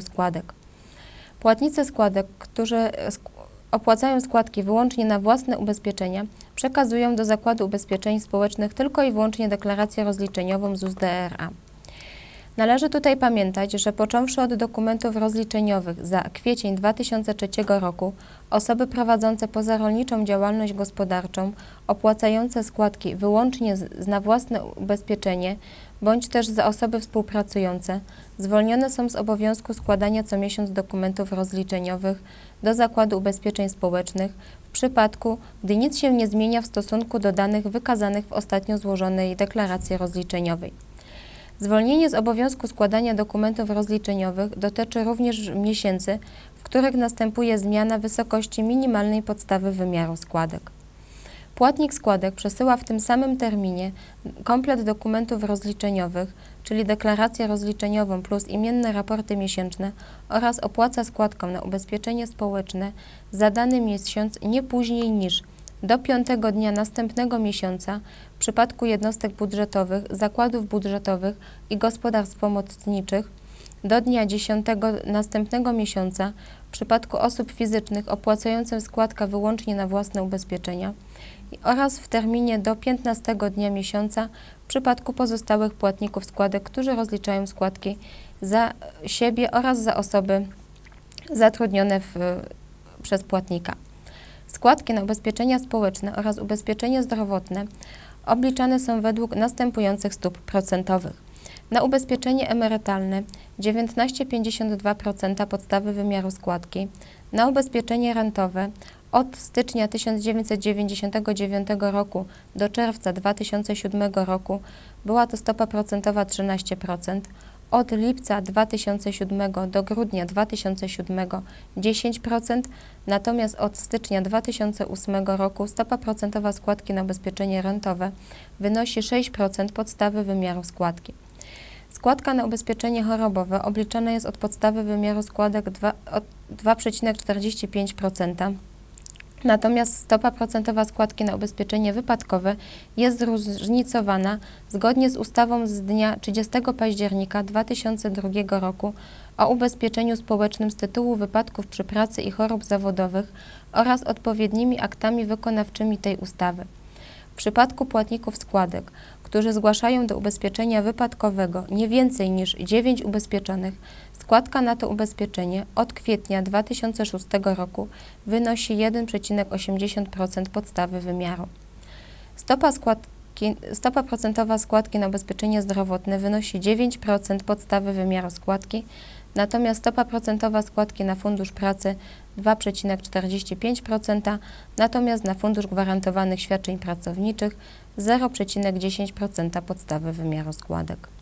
składek. Płatnicy składek, którzy opłacają składki wyłącznie na własne ubezpieczenia, przekazują do Zakładu Ubezpieczeń Społecznych tylko i wyłącznie deklarację rozliczeniową ZUS DRA. Należy tutaj pamiętać, że począwszy od dokumentów rozliczeniowych za kwiecień 2003 roku, osoby prowadzące pozarolniczą działalność gospodarczą, opłacające składki wyłącznie z, na własne ubezpieczenie bądź też za osoby współpracujące, zwolnione są z obowiązku składania co miesiąc dokumentów rozliczeniowych do Zakładu Ubezpieczeń Społecznych w przypadku, gdy nic się nie zmienia w stosunku do danych wykazanych w ostatnio złożonej deklaracji rozliczeniowej. Zwolnienie z obowiązku składania dokumentów rozliczeniowych dotyczy również miesięcy, w których następuje zmiana wysokości minimalnej podstawy wymiaru składek. Płatnik składek przesyła w tym samym terminie komplet dokumentów rozliczeniowych, czyli deklarację rozliczeniową plus imienne raporty miesięczne oraz opłaca składkę na ubezpieczenie społeczne za dany miesiąc nie później niż do piątego dnia następnego miesiąca w przypadku jednostek budżetowych, zakładów budżetowych i gospodarstw pomocniczych, do dnia 10 następnego miesiąca w przypadku osób fizycznych opłacających składkę wyłącznie na własne ubezpieczenia oraz w terminie do 15 dnia miesiąca w przypadku pozostałych płatników składek, którzy rozliczają składki za siebie oraz za osoby zatrudnione w, przez płatnika. Składki na ubezpieczenia społeczne oraz ubezpieczenie zdrowotne obliczane są według następujących stóp procentowych. Na ubezpieczenie emerytalne 19,52% podstawy wymiaru składki, na ubezpieczenie rentowe od stycznia 1999 roku do czerwca 2007 roku była to stopa procentowa 13%, od lipca 2007 do grudnia 2007 10%, natomiast od stycznia 2008 roku stopa procentowa składki na ubezpieczenie rentowe wynosi 6% podstawy wymiaru składki. Składka na ubezpieczenie chorobowe obliczana jest od podstawy wymiaru składek dwa- od 2,45%. Natomiast stopa procentowa składki na ubezpieczenie wypadkowe jest zróżnicowana zgodnie z ustawą z dnia 30 października 2002 roku o ubezpieczeniu społecznym z tytułu wypadków przy pracy i chorób zawodowych oraz odpowiednimi aktami wykonawczymi tej ustawy. W przypadku płatników składek, którzy zgłaszają do ubezpieczenia wypadkowego nie więcej niż 9 ubezpieczonych, składka na to ubezpieczenie od kwietnia 2006 roku wynosi 1,80% podstawy wymiaru. Stopa, składki, stopa procentowa składki na ubezpieczenie zdrowotne wynosi 9% podstawy wymiaru składki, natomiast stopa procentowa składki na Fundusz Pracy 2,45%, natomiast na Fundusz Gwarantowanych Świadczeń Pracowniczych 0,10% podstawy wymiaru składek.